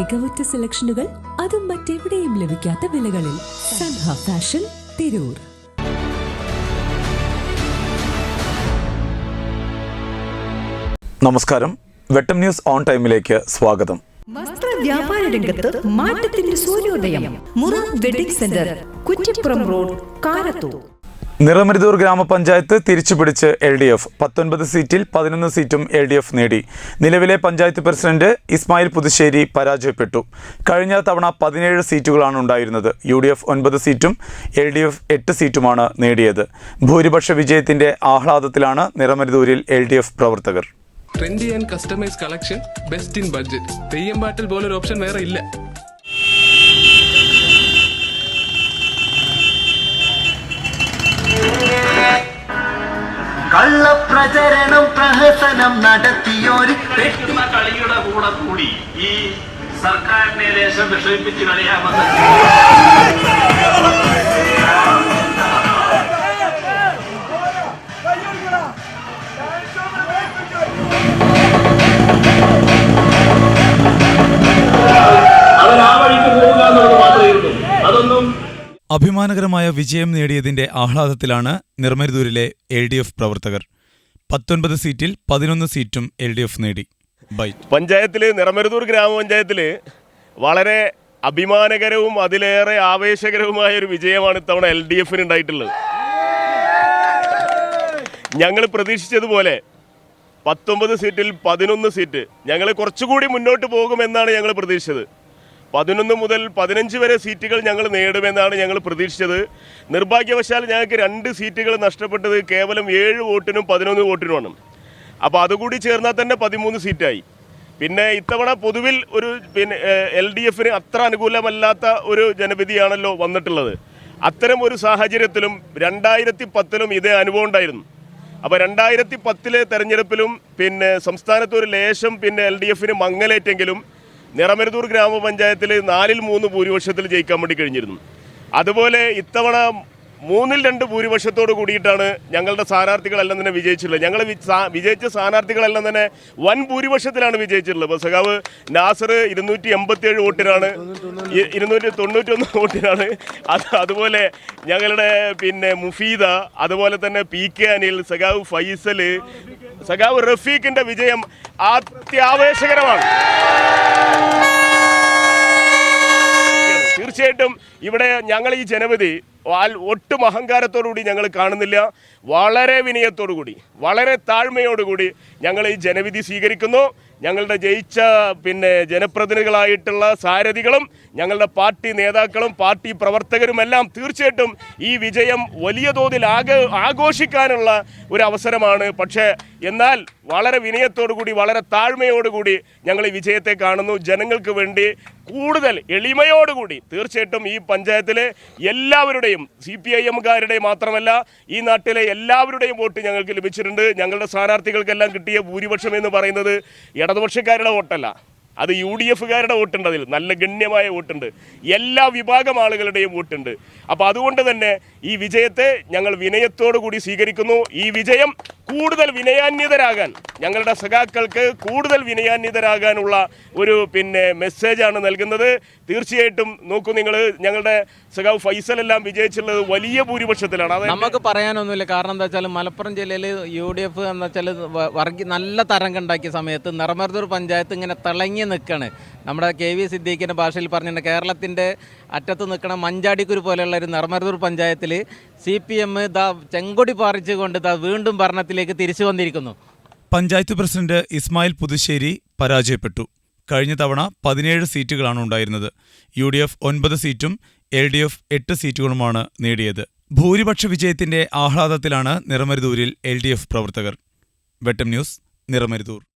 മികവുറ്റ സെലക്ഷനുകൾ അതും മറ്റെവിടെയും ലഭിക്കാത്ത വിലകളിൽ സൻഹ ഫാഷൻ തിരൂർ. നമസ്കാരം. വെട്ടം ന്യൂസ് ഓൺ ടൈമിലേക്ക് സ്വാഗതം. വസ്ത്ര വ്യാപാര രംഗത്ത് മാറ്റത്തിന്റെ സൂര്യോദയം. Mura wedding centre Kuttippuram road Karathur. Niramaruthur ഗ്രാമപഞ്ചായത്ത് തിരിച്ചുപിടിച്ച് എൽ ഡി എഫ്. പത്തൊൻപത് സീറ്റിൽ പതിനൊന്ന് സീറ്റും എൽ ഡി എഫ് നേടി. നിലവിലെ പഞ്ചായത്ത് പ്രസിഡന്റ് ഇസ്മായിൽ പുതുശ്ശേരി പരാജയപ്പെട്ടു. കഴിഞ്ഞ തവണ പതിനേഴ് സീറ്റുകളാണ് ഉണ്ടായിരുന്നത്. യു ഡി എഫ് ഒൻപത് സീറ്റും എൽ ഡി എഫ് എട്ട് സീറ്റുമാണ് നേടിയത്. ഭൂരിപക്ഷ വിജയത്തിന്റെ ആഹ്ലാദത്തിലാണ് നിറമരുതൂരിൽ എൽ ഡി എഫ് പ്രവർത്തകർ. Trendy and customise collection best in budget Theyyam പാട്ടിൽ പോലൊരു ഓപ്ഷൻ വേറെ ഇല്ല. കള്ളപ്രചരണം പ്രഹസനം നടത്തിയൊരു പെട്ടുന്ന കളിയുടെ കൂടെ കൂടി ഈ സർക്കാരിനെ ലേശം വിഷമിപ്പിച്ച് കളിയാമെന്ന് അഭിമാനകരമായ വിജയം നേടിയതിന്റെ ആഹ്ലാദത്തിലാണ് നിർമ്മരുതൂരിലെ എൽ ഡി എഫ് പ്രവർത്തകർ. പത്തൊൻപത് സീറ്റിൽ പതിനൊന്ന് സീറ്റും എൽ ഡി എഫ് നേടി. ബൈറ്റ് പഞ്ചായത്തിൽ നിറമരുതൂർ ഗ്രാമപഞ്ചായത്തിൽ വളരെ അഭിമാനകരവും അതിലേറെ ആവേശകരവുമായ ഒരു വിജയമാണ് ഇത്തവണ എൽ ഡി എഫിന് ഉണ്ടായിട്ടുള്ളത്. ഞങ്ങൾ പ്രതീക്ഷിച്ചതുപോലെ പത്തൊമ്പത് സീറ്റിൽ പതിനൊന്ന് സീറ്റ് ഞങ്ങൾ കുറച്ചുകൂടി മുന്നോട്ട് പോകുമെന്നാണ് ഞങ്ങൾ പ്രതീക്ഷിച്ചത്. പതിനൊന്ന് മുതൽ പതിനഞ്ച് വരെ സീറ്റുകൾ ഞങ്ങൾ നേടുമെന്നാണ് ഞങ്ങൾ പ്രതീക്ഷിച്ചത്. നിർഭാഗ്യവശാൽ ഞങ്ങൾക്ക് രണ്ട് സീറ്റുകൾ നഷ്ടപ്പെട്ടത് കേവലം ഏഴ് വോട്ടിനും പതിനൊന്ന് വോട്ടിനുമാണ്. അപ്പോൾ അതുകൂടി ചേർന്നാൽ തന്നെ പതിമൂന്ന് സീറ്റായി. പിന്നെ ഇത്തവണ പൊതുവിൽ ഒരു പിന്നെ എൽ ഡി എഫിന് അത്ര അനുകൂലമല്ലാത്ത ഒരു ജനവിധിയാണല്ലോ വന്നിട്ടുള്ളത്. അത്തരം ഒരു സാഹചര്യത്തിലും രണ്ടായിരത്തി പത്തിലും ഇതേ അനുഭവം ഉണ്ടായിരുന്നു. അപ്പോൾ രണ്ടായിരത്തി പത്തിലെ തെരഞ്ഞെടുപ്പിലും പിന്നെ സംസ്ഥാനത്ത് ഒരു ലേശം പിന്നെ എൽ ഡി എഫിന് മങ്ങലേറ്റെങ്കിലും നിറമരുതൂർ ഗ്രാമപഞ്ചായത്തിൽ നാലിൽ മൂന്ന് ഭൂരിപക്ഷത്തിൽ ജയിക്കാൻ വേണ്ടി കഴിഞ്ഞിരുന്നു. അതുപോലെ ഇത്തവണ മൂന്നിൽ രണ്ട് ഭൂരിപക്ഷത്തോട് കൂടിയിട്ടാണ് ഞങ്ങളുടെ സ്ഥാനാർത്ഥികളെല്ലാം തന്നെ വിജയിച്ചിട്ടുള്ളത്. ഞങ്ങൾ വിജയിച്ച സ്ഥാനാർത്ഥികളെല്ലാം തന്നെ വൻ ഭൂരിപക്ഷത്തിലാണ് വിജയിച്ചിട്ടുള്ളത്. സഖാവ് നാസർ ഇരുന്നൂറ്റി എൺപത്തി ഏഴ് വോട്ടിനാണ് ഇരുന്നൂറ്റി തൊണ്ണൂറ്റൊന്ന് വോട്ടിനാണ്. അത് അതുപോലെ ഞങ്ങളുടെ പിന്നെ മുഫീദ അതുപോലെ തന്നെ പി കെ അനിൽ സഖാവ് ഫൈസൽ സഖാവ് റഫീഖിന്റെ വിജയം അത്യാവേശകരമാണ്. തീർച്ചയായിട്ടും. ഇവിടെ ഞങ്ങൾ ഈ ജനവിധി ഒട്ടും അഹങ്കാരത്തോടുകൂടി ഞങ്ങൾ കാണുന്നില്ല. വളരെ വിനയത്തോടുകൂടി വളരെ താഴ്മയോടുകൂടി ഞങ്ങൾ ഈ ജനവിധി സ്വീകരിക്കുന്നു. ഞങ്ങളുടെ ജയിച്ച പിന്നെ ജനപ്രതിനിധികളായിട്ടുള്ള സാരഥികളും ഞങ്ങളുടെ പാർട്ടി നേതാക്കളും പാർട്ടി പ്രവർത്തകരുമെല്ലാം തീർച്ചയായിട്ടും ഈ വിജയം വലിയ തോതിൽ ആഘ ആഘോഷിക്കാനുള്ള ഒരു അവസരമാണ്. പക്ഷേ എന്നാൽ വളരെ വിനയത്തോടുകൂടി വളരെ താഴ്മയോടുകൂടി ഞങ്ങൾ ഈ വിജയത്തെ കാണുന്നു. ജനങ്ങൾക്ക് വേണ്ടി കൂടുതൽ എളിമയോടുകൂടി തീർച്ചയായിട്ടും ഈ പഞ്ചായത്തിലെ എല്ലാവരുടെയും സി പി ഐ എംകാരുടെ മാത്രമല്ല ഈ നാട്ടിലെ എല്ലാവരുടെയും വോട്ട് ഞങ്ങൾക്ക് ലഭിച്ചിട്ടുണ്ട്. ഞങ്ങളുടെ സ്ഥാനാർത്ഥികൾക്കെല്ലാം കിട്ടിയ ഭൂരിപക്ഷം എന്ന് പറയുന്നത് ഇടതുപക്ഷക്കാരുടെ വോട്ടല്ല. അത് യു ഡി എഫുകാരുടെ വോട്ടുണ്ട് അതിൽ. നല്ല ഗണ്യമായ വോട്ടുണ്ട്. എല്ലാ വിഭാഗം ആളുകളുടെയും വോട്ടുണ്ട്. അപ്പോൾ അതുകൊണ്ട് തന്നെ ഈ വിജയത്തെ ഞങ്ങൾ വിനയത്തോടു കൂടി സ്വീകരിക്കുന്നു. ഈ വിജയം കൂടുതൽ വിനയാന്വിതരാകാൻ ഞങ്ങളുടെ സഖാക്കൾക്ക് കൂടുതൽ വിനയാന്വിതരാകാനുള്ള ഒരു പിന്നെ മെസ്സേജാണ് നൽകുന്നത്. തീർച്ചയായിട്ടും നോക്കൂ നിങ്ങൾ ഞങ്ങളുടെ സഖാവ് ഫൈസൽ എല്ലാം വിജയിച്ചുള്ളത് വലിയ ഭൂരിപക്ഷത്തിലാണ്. അത് നമുക്ക് പറയാനൊന്നുമില്ല. കാരണം എന്താ വെച്ചാൽ മലപ്പുറം ജില്ലയിൽ യു ഡി എഫ് എന്ന് വെച്ചാൽ വർഗി നല്ല തരംഗം ഉണ്ടാക്കിയ സമയത്ത് നിറമർദൂർ പഞ്ചായത്ത് ഇങ്ങനെ തിളങ്ങി നിൽക്കുകയാണ് നമ്മുടെ കെ വി സിദ്ദീഖിന്റെ ഭാഷയിൽ പറഞ്ഞിട്ടുണ്ട് കേരളത്തിന്റെ അറ്റത്ത് നിൽക്കണ മഞ്ചാടിക്കുരു പോലെയുള്ള ഒരു നിറമരുതൂർ പഞ്ചായത്തിൽ സി പി എം ദാ ചെങ്കൊടി പാറിച്ചുകൊണ്ട് ദാ വീണ്ടും ഭരണത്തിലേക്ക് തിരിച്ചു വന്നിരിക്കുന്നു. പഞ്ചായത്ത് പ്രസിഡന്റ് ഇസ്മായിൽ പുതുശ്ശേരി പരാജയപ്പെട്ടു. കഴിഞ്ഞ തവണ പതിനേഴ് സീറ്റുകളാണ് ഉണ്ടായിരുന്നത്. യു ഡി എഫ് ഒൻപത് സീറ്റും എൽ ഡി എഫ് എട്ട് സീറ്റുകളുമാണ് നേടിയത്. ഭൂരിപക്ഷ വിജയത്തിന്റെ ആഹ്ലാദത്തിലാണ് നിറമരുതൂരിൽ എൽ ഡി എഫ് പ്രവർത്തകർ. വെട്ടം ന്യൂസ് നിറമരുതൂർ.